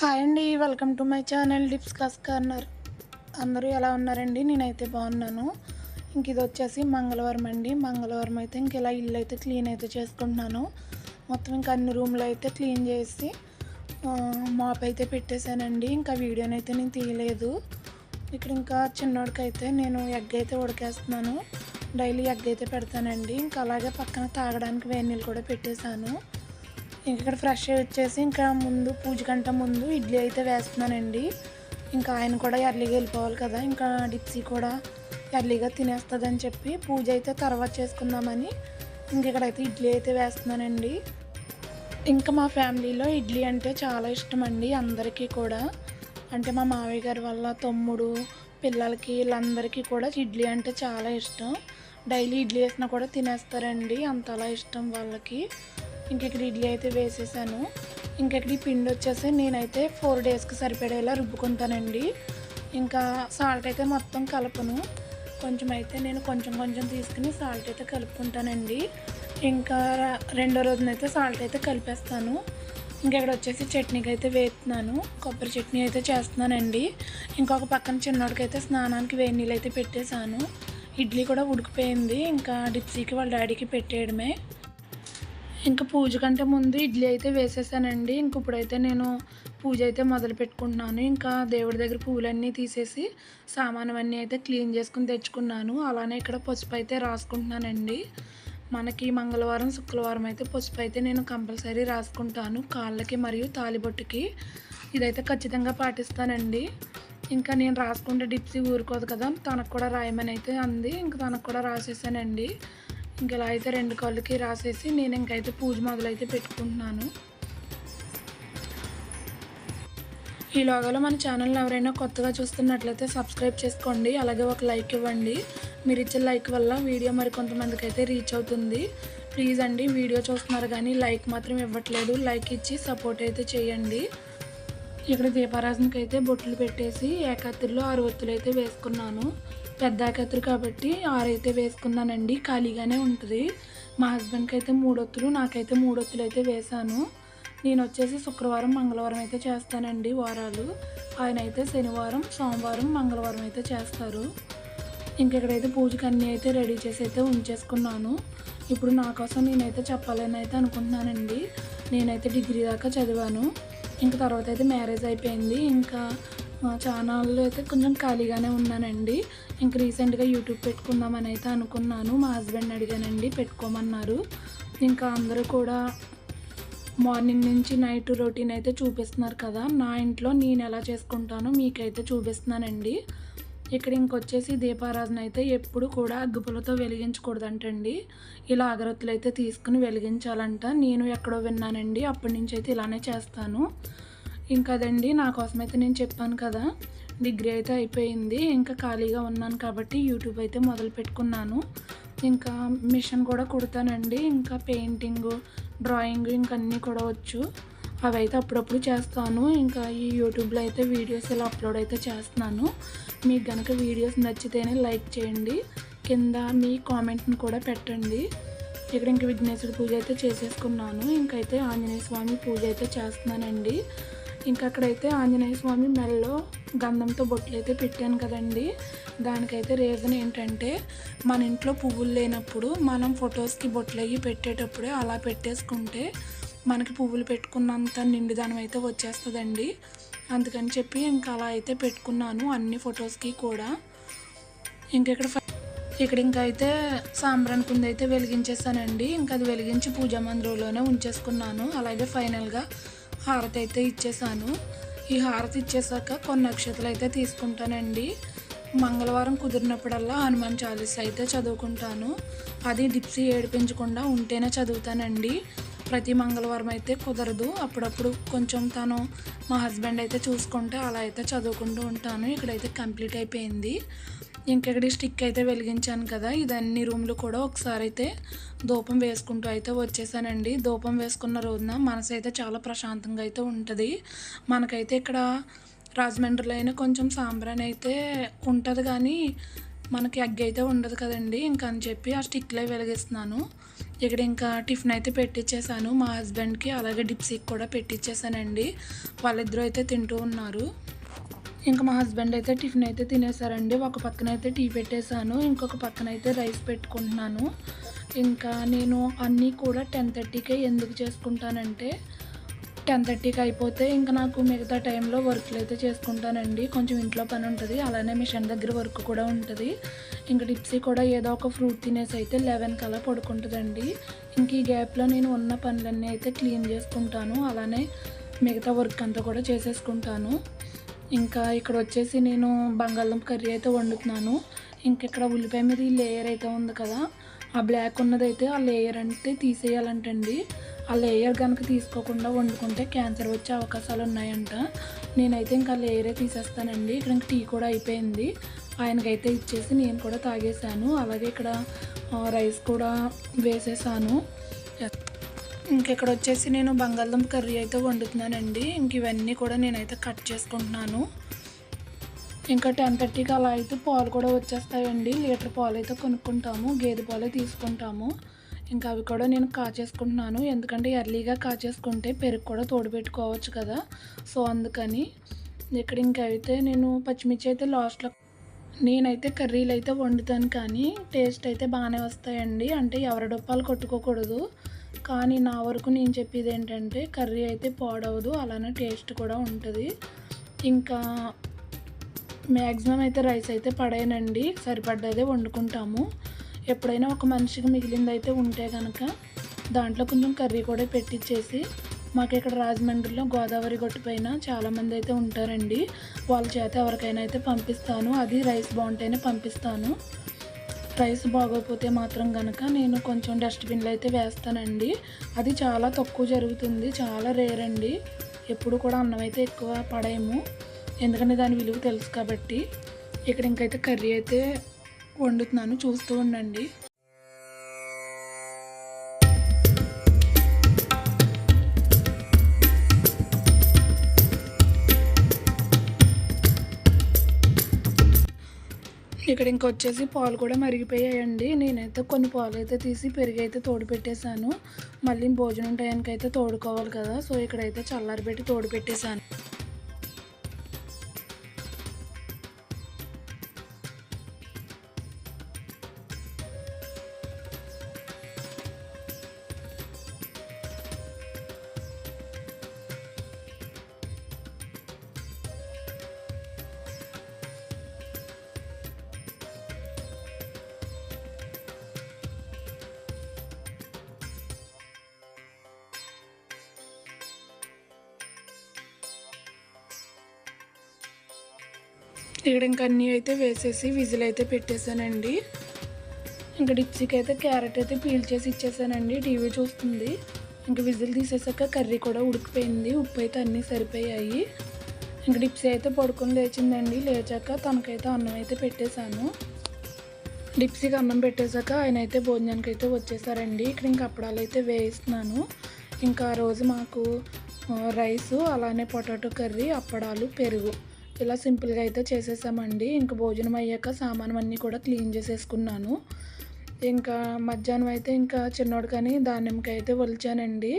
Hi అండి welcome to my channel డిప్స్ కాస్ కార్నర్. అందరూ ఎలా ఉన్నారండి? నేనైతే బాగున్నాను. ఇంక ఇది వచ్చేసి మంగళవారం అండి. మంగళవారం అయితే ఇంక ఇలా ఇల్లు అయితే క్లీన్ అయితే చేసుకుంటున్నాను. మొత్తం ఇంకా అన్ని రూమ్లు అయితే క్లీన్ చేసి మాప్ అయితే పెట్టేశానండి. ఇంకా వీడియోని అయితే నేను తీయలేదు. ఇక్కడ ఇంకా చిన్నోడికైతే అయితే నేను ఎగ్ అయితే ఉడకేస్తున్నాను. డైలీ ఎగ్ అయితే పెడతానండి. ఇంకా అలాగే పక్కన తాగడానికి వేడి నీళ్ళు కూడా పెట్టేశాను. ఇంక ఇక్కడ ఫ్రెష్ వచ్చేసి ఇంకా ముందు పూజ కంట ముందు ఇడ్లీ అయితే వేస్తున్నానండి. ఇంకా ఆయన కూడా ఎర్లీగా వెళ్ళిపోవాలి కదా ఇంకా డిప్సీ కూడా ఎర్లీగా తినేస్తుందని చెప్పి పూజ అయితే తర్వాత చేసుకుందామని ఇంక ఇక్కడైతే ఇడ్లీ అయితే వేస్తున్నానండి. ఇంకా మా ఫ్యామిలీలో ఇడ్లీ అంటే చాలా ఇష్టం అండి అందరికీ కూడా. అంటే మా మావయ్య గారి వల్ల తమ్ముడు పిల్లలకి వీళ్ళందరికీ కూడా ఇడ్లీ అంటే చాలా ఇష్టం. డైలీ ఇడ్లీ వేసినా కూడా తినేస్తారండి అంతలా ఇష్టం వాళ్ళకి. ఇంక ఇక్కడ ఇడ్లీ అయితే వేసేసాను. ఇంక ఇక్కడ ఈ పిండి వచ్చేసి నేనైతే ఫోర్ డేస్కి సరిపడేలా రుబ్బుకుంటానండి. ఇంకా సాల్ట్ అయితే మొత్తం కలపను. కొంచెం అయితే నేను కొంచెం కొంచెం తీసుకుని సాల్ట్ అయితే కలుపుకుంటానండి. ఇంకా ర- రెండో రోజునైతే సాల్ట్ అయితే కలిపేస్తాను. ఇంకా ఇక్కడ వచ్చేసి చట్నీకి అయితే వేస్తున్నాను. కొబ్బరి చట్నీ అయితే చేస్తున్నానండి. ఇంకొక పక్కన చిన్నోడికి అయితే స్నానానికి వేడి నీళ్ళు అయితే పెట్టేశాను. ఇడ్లీ కూడా ఉడికిపోయింది. ఇంకా డిప్సీకి వాళ్ళ డాడీకి పెట్టేయడమే. ఇంకా పూజ కంటే ముందు ఇడ్లీ అయితే వేసేసానండి. ఇంక ఇప్పుడైతే నేను పూజ అయితే మొదలు పెట్టుకుంటున్నాను. ఇంకా దేవుడి దగ్గర పూలన్నీ తీసేసి సామాను అన్నీ అయితే క్లీన్ చేసుకుని తెచ్చుకున్నాను. అలానే ఇక్కడ పసుపు అయితే రాసుకుంటున్నానండి. మనకి మంగళవారం శుక్రవారం అయితే పసుపు అయితే నేను కంపల్సరీ రాసుకుంటాను. కాళ్ళకి మరియు తాలిబొట్టుకి ఇదైతే ఖచ్చితంగా పాటిస్తానండి. ఇంకా నేను రాసుకుంటే డిప్సీ ఊరుకోదు కదా తనకు కూడా రాయమని అయితే అంది. ఇంకా తనకు కూడా రాసేసానండి. ఇంక ఇలా అయితే రెండు కళ్ళకి రాసేసి నేను ఇంకైతే పూజ మొదలైతే పెట్టుకుంటున్నాను. ఈ లోగాలో మన ఛానల్ని ఎవరైనా కొత్తగా చూస్తున్నట్లయితే సబ్స్క్రైబ్ చేసుకోండి. అలాగే ఒక లైక్ ఇవ్వండి. మీరు ఇచ్చే లైక్ వల్ల వీడియో మరి కొంతమందికి అయితే రీచ్ అవుతుంది. ప్లీజ్ అండి వీడియో చూస్తున్నారు కానీ లైక్ మాత్రం ఇవ్వట్లేదు. లైక్ ఇచ్చి సపోర్ట్ అయితే చేయండి. ఇక్కడ దీపారాజనకి అయితే బొట్లు పెట్టేసి ఏకాత్రిలో ఆరు ఒత్తులు అయితే వేసుకున్నాను. పెద్ద ఏకాత్రి కాబట్టి ఆరైతే వేసుకున్నానండి. ఖాళీగానే ఉంటుంది. మా హస్బెండ్కి అయితే మూడొత్తులు నాకైతే మూడొత్తులు అయితే వేశాను. నేను వచ్చేసి శుక్రవారం మంగళవారం అయితే చేస్తానండి వారాలు. ఆయన అయితే శనివారం సోమవారం మంగళవారం అయితే చేస్తారు. ఇంకెక్కడైతే పూజకి అన్నీ అయితే రెడీ చేసి అయితే ఉంచేసుకున్నాను. ఇప్పుడు నా కోసం నేనైతే చెప్పాలని అయితే అనుకుంటున్నానండి. నేనైతే డిగ్రీ దాకా చదివాను. ఇంకా తర్వాత అయితే మ్యారేజ్ అయిపోయింది. ఇంకా ఛానల్లో అయితే కొంచెం ఖాళీగానే ఉన్నానండి. ఇంక రీసెంట్గా యూట్యూబ్ పెట్టుకుందామని అయితే అనుకున్నాను. మా హస్బెండ్ అడిగానండి పెట్టుకోమన్నారు. ఇంకా అందరూ కూడా మార్నింగ్ నుంచి నైట్ రొటీన్ అయితే చూపిస్తున్నారు కదా. నా ఇంట్లో నేను ఎలా చేసుకుంటానో మీకైతే చూపిస్తున్నానండి. ఇక్కడ ఇంకొచ్చేసి దీపారాధన అయితే ఎప్పుడు కూడా అగ్గిపులతో వెలిగించకూడదంటండి. ఇలా అగరత్తులు అయితే తీసుకుని వెలిగించాలంట. నేను ఎక్కడో విన్నానండి. అప్పటి నుంచి అయితే ఇలానే చేస్తాను. ఇంకా అదండి నా కోసం అయితే నేను చెప్పాను కదా. డిగ్రీ అయితే అయిపోయింది ఇంకా ఖాళీగా ఉన్నాను కాబట్టి యూట్యూబ్ అయితే మొదలు పెట్టుకున్నాను. ఇంకా మిషన్ కూడా కుడతానండి ఇంకా పెయింటింగ్ డ్రాయింగ్ ఇంకా అన్నీ కూడా వచ్చు. అవి అయితే అప్పుడప్పుడు చేస్తాను ఇంకా ఈ యూట్యూబ్లో అయితే వీడియోస్ ఇలా అప్లోడ్ అయితే చేస్తున్నాను. మీకు కనుక వీడియోస్ నచ్చితేనే లైక్ చేయండి కింద మీ కామెంట్ని కూడా పెట్టండి. ఇక్కడ ఇంక విఘ్నేశ్వర పూజ అయితే చేసేసుకున్నాను ఇంకైతే ఆంజనేయ స్వామి పూజ అయితే చేస్తున్నానండి. ఇంకా అక్కడైతే ఆంజనేయ స్వామి మెల్లో గంధంతో బొట్లు అయితే పెట్టాను కదండి. దానికైతే రీజన్ ఏంటంటే మన ఇంట్లో పువ్వులు లేనప్పుడు మనం ఫొటోస్కి బొట్లు అయ్యి పెట్టేటప్పుడే అలా పెట్టేసుకుంటే మనకి పువ్వులు పెట్టుకున్నంత నిండుదనం అయితే వచ్చేస్తుందండి. అందుకని చెప్పి ఇంకా అలా అయితే పెట్టుకున్నాను అన్ని ఫొటోస్కి కూడా. ఇంకా ఇక్కడ ఫ- ఇక్కడ ఇంకా అయితే సాంబ్రాన్ కుంది అయితే వెలిగించేసానండి. ఇంకా అది వెలిగించి పూజా మందిరంలోనే ఉంచేసుకున్నాను. అలాగే ఫైనల్గా హారతి అయితే ఇచ్చేసాను. ఈ హారతి ఇచ్చేసాక కొన్ని నక్షత్రాలు అయితే తీసుకుంటానండి. మంగళవారం కుదిరినప్పుడల్లా హనుమాన్ చాలీస అయితే చదువుకుంటాను. అది డిప్సీ ఏడిపించకుండా ఉంటేనే చదువుతానండి. ప్రతి మంగళవారం అయితే కుదరదు. అప్పుడప్పుడు కొంచెం తను మా హస్బెండ్ అయితే చూసుకుంటే అలా అయితే చదువుకుంటూ ఉంటాను. ఇక్కడైతే కంప్లీట్ అయిపోయింది. ఇంకెక్కడ స్టిక్ అయితే వెలిగించాను కదా ఇది అన్ని రూమ్లు కూడా ఒకసారి అయితే ధూపం వేసుకుంటూ అయితే వచ్చేసానండి. ధూపం వేసుకున్న రోజున మనసు అయితే చాలా ప్రశాంతంగా అయితే ఉంటుంది. మనకైతే ఇక్కడ రాజమండ్రిలో అయినా కొంచెం సాంబ్రాన్ అయితే ఉంటుంది కానీ మనకి ఎగ్ అయితే ఉండదు కదండి. ఇంకా అని చెప్పి ఆ స్టిక్లే వెలిగిస్తున్నాను. ఇక్కడ ఇంకా టిఫిన్ అయితే పెట్టించేసాను మా హస్బెండ్కి అలాగే డిప్సీకి కూడా పెట్టించేసానండి వాళ్ళిద్దరూ అయితే తింటూ ఉన్నారు. ఇంకా మా హస్బెండ్ అయితే టిఫిన్ అయితే తినేసారండి. ఒక పక్కన అయితే టీ పెట్టేశాను. ఇంకొక పక్కన అయితే రైస్ పెట్టుకుంటున్నాను. ఇంకా నేను అన్నీ కూడా టెన్ థర్టీకే ఎందుకు చేసుకుంటానంటే టెన్ థర్టీకి అయిపోతే ఇంకా నాకు మిగతా టైంలో వర్క్లు అయితే చేసుకుంటానండి. కొంచెం ఇంట్లో పని ఉంటుంది. అలానే మిషన్ దగ్గర వర్క్ కూడా ఉంటుంది. ఇంకా డిప్సీ కూడా ఏదో ఒక ఫ్రూట్ తినేసి అయితే లెవెన్ కల్లా పడుకుంటుందండి. ఇంక ఈ గ్యాప్లో నేను ఉన్న పనులన్నీ అయితే క్లీన్ చేసుకుంటాను. అలానే మిగతా వర్క్ అంతా కూడా చేసేసుకుంటాను. ఇంకా ఇక్కడ వచ్చేసి నేను బంగాళదుంప కర్రీ అయితే వండుతున్నాను. ఇంక ఇక్కడ ఉల్లిపాయ మీద ఈ లేయర్ అయితే ఉంది కదా ఆ బ్లాక్ ఉన్నదైతే ఆ లేయర్ అంటే తీసేయాలంటండి. ఆ లేయర్ కనుక తీసుకోకుండా వండుకుంటే క్యాన్సర్ వచ్చే అవకాశాలు ఉన్నాయంట. నేనైతే ఇంకా లేయరే తీసేస్తానండి. ఇక్కడ ఇంక టీ కూడా అయిపోయింది. ఆయనకైతే ఇచ్చేసి నేను కూడా తాగేశాను. అలాగే ఇక్కడ రైస్ కూడా వేసేసాను. ఇంకెక్కడ వచ్చేసి నేను బంగాళదుంప కర్రీ అయితే వండుతున్నానండి. ఇంక ఇవన్నీ కూడా నేనైతే కట్ చేసుకుంటున్నాను. ఇంకా టెన్ థర్టీకి అలా అయితే పాలు కూడా వచ్చేస్తాయండి. లీటర్ పాలు అయితే కొనుక్కుంటాము గేదె పాలే తీసుకుంటాము. ఇంకా అవి కూడా నేను కాచేసుకుంటున్నాను. ఎందుకంటే ఎర్లీగా కాచేసుకుంటే పెరుగు కూడా తోడు పెట్టుకోవచ్చు కదా. సో అందుకని ఇక్కడ ఇంకైతే అయితే నేను పచ్చిమిర్చి అయితే లాస్ట్లో నేనైతే కర్రీలు అయితే వండుతాను కానీ టేస్ట్ అయితే బాగానే వస్తాయండి. అంటే ఎవరి డొప్పాలు కొట్టుకోకూడదు. కానీ నా వరకు నేను చెప్పేది ఏంటంటే కర్రీ అయితే పాడవదు అలానే టేస్ట్ కూడా ఉంటుంది. ఇంకా మ్యాక్సిమం అయితే రైస్ అయితే పడేయనండి సరిపడ్డదే వండుకుంటాము. ఎప్పుడైనా ఒక మనిషికి మిగిలింది అయితే ఉంటే కనుక దాంట్లో కొంచెం కర్రీ కూడా పెట్టించేసి మాకు ఇక్కడ రాజమండ్రిలో గోదావరి గొట్టు పైన చాలామంది అయితే ఉంటారండి. వాళ్ళ చేత ఎవరికైనా అయితే పంపిస్తాను అది రైస్ బాగుంటేనే పంపిస్తాను. రైస్ బాగోకపోతే మాత్రం కనుక నేను కొంచెం డస్ట్బిన్లో అయితే వేస్తానండి. అది చాలా తక్కువ జరుగుతుంది. చాలా రేర్ అండి. ఎప్పుడు కూడా అన్నం అయితే ఎక్కువ పడేము ఎందుకంటే దాని విలువ తెలుసు కాబట్టి. ఇక్కడ ఇంకైతే కర్రీ అయితే వండుతున్నాను. చూస్తూ ఉండండి. ఇక్కడ ఇంకొచ్చేసి పాలు కూడా మరిగిపోయాయండి. నేనైతే కొన్ని పాలు అయితే తీసి పెరిగి అయితే తోడు పెట్టేశాను మళ్ళీ భోజనం టైంకి అయితే తోడుకోవాలి కదా సో ఇక్కడైతే చల్లారి పెట్టి తోడు పెట్టేశాను ఇక్కడ ఇంకా అన్నీ అయితే వేసేసి విజిల్ అయితే పెట్టేశానండి. ఇంకా డిప్సీకి అయితే క్యారెట్ అయితే పీల్ చేసి ఇచ్చేసానండి టీవీ చూస్తుంది. ఇంకా విజిల్ తీసేసాక కర్రీ కూడా ఉడికిపోయింది. ఉప్పు అయితే అన్నీ సరిపోయాయి. ఇంకా డిప్సీ అయితే పడుకొని లేచిందండి. లేచాక తనకైతే అన్నం అయితే పెట్టేశాను. డిప్సీకి అన్నం పెట్టేశాక ఆయన అయితే భోజనానికి అయితే వచ్చేసారండి. ఇక్కడ ఇంకా అప్పడాలు అయితే వేయిస్తున్నాను. ఇంకా ఆ రోజు మాకు రైసు అలానే పొటాటో కర్రీ అప్పడాలు పెరుగు. ఇలా సింపుల్గా అయితే చేసేసామండి. ఇంకా భోజనం అయ్యాక సామాను అన్నీ కూడా క్లీన్ చేసేసుకున్నాను. ఇంకా మధ్యాహ్నం అయితే ఇంకా చిన్నోడు కానీ దానిమ్మకాయ అయితే ఒలిచానండి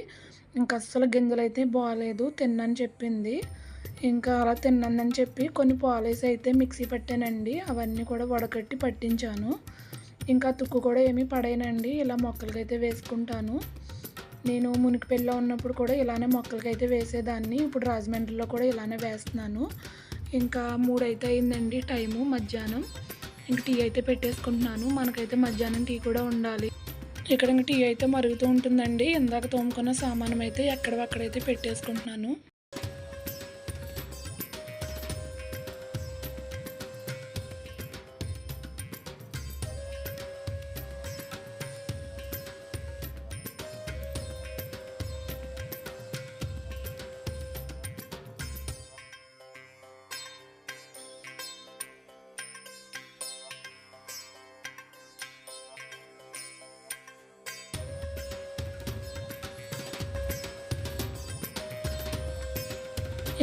ఇంకా అస్సలు గింజలు అయితే బాగాలేదు తిన్నని చెప్పింది. ఇంకా అలా తిన్నానని చెప్పి కొన్ని పాలేసి అయితే మిక్సీ పెట్టానండి. అవన్నీ కూడా వడకట్టి పట్టించాను. ఇంకా తుక్కు కూడా ఏమీ పడేయనండి ఇలా మొక్కలకైతే వేసుకుంటాను. నేను మునికిపెళ్ళిలో ఉన్నప్పుడు కూడా ఇలానే మొక్కలకైతే వేసేదాన్ని. ఇప్పుడు రాజమండ్రిలో కూడా ఇలానే వేస్తున్నాను. ఇంకా మూడైతే అయిందండి టైము మధ్యాహ్నం. ఇంక టీ అయితే పెట్టేసుకుంటున్నాను. మనకైతే మధ్యాహ్నం టీ కూడా ఉండాలి. ఇక్కడ ఇంక టీ అయితే మరుగుతూ ఉంటుందండి. ఇందాక తోముకున్న సామానం అయితే ఎక్కడవక్కడైతే పెట్టేసుకుంటున్నాను.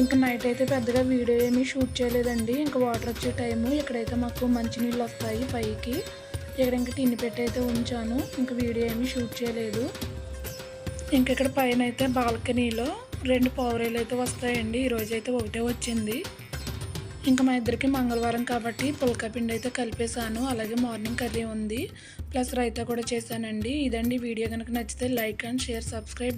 ఇంకా నైట్ అయితే పెద్దగా వీడియో ఏమీ షూట్ చేయలేదండి. ఇంకా వాటర్ వచ్చే టైము ఇక్కడైతే మాకు మంచినీళ్ళు వస్తాయి పైకి. ఇక్కడ ఇంకా టిన్ని పెట్టి అయితే ఉంచాను. ఇంకా వీడియో ఏమీ షూట్ చేయలేదు. ఇంక ఇక్కడ పైన అయితే బాల్కనీలో రెండు పౌరేలు అయితే వస్తాయండి. ఈరోజు అయితే ఒకటే వచ్చింది. ఇంకా మా ఇద్దరికి మంగళవారం కాబట్టి పుల్కా పిండి అయితే కలిపేశాను. అలాగే మార్నింగ్ కర్రీ ఉంది. ప్లస్ రైతా కూడా చేశానండి. ఇదండి వీడియో కనుక నచ్చితే లైక్ అండ్ షేర్ సబ్స్క్రైబ్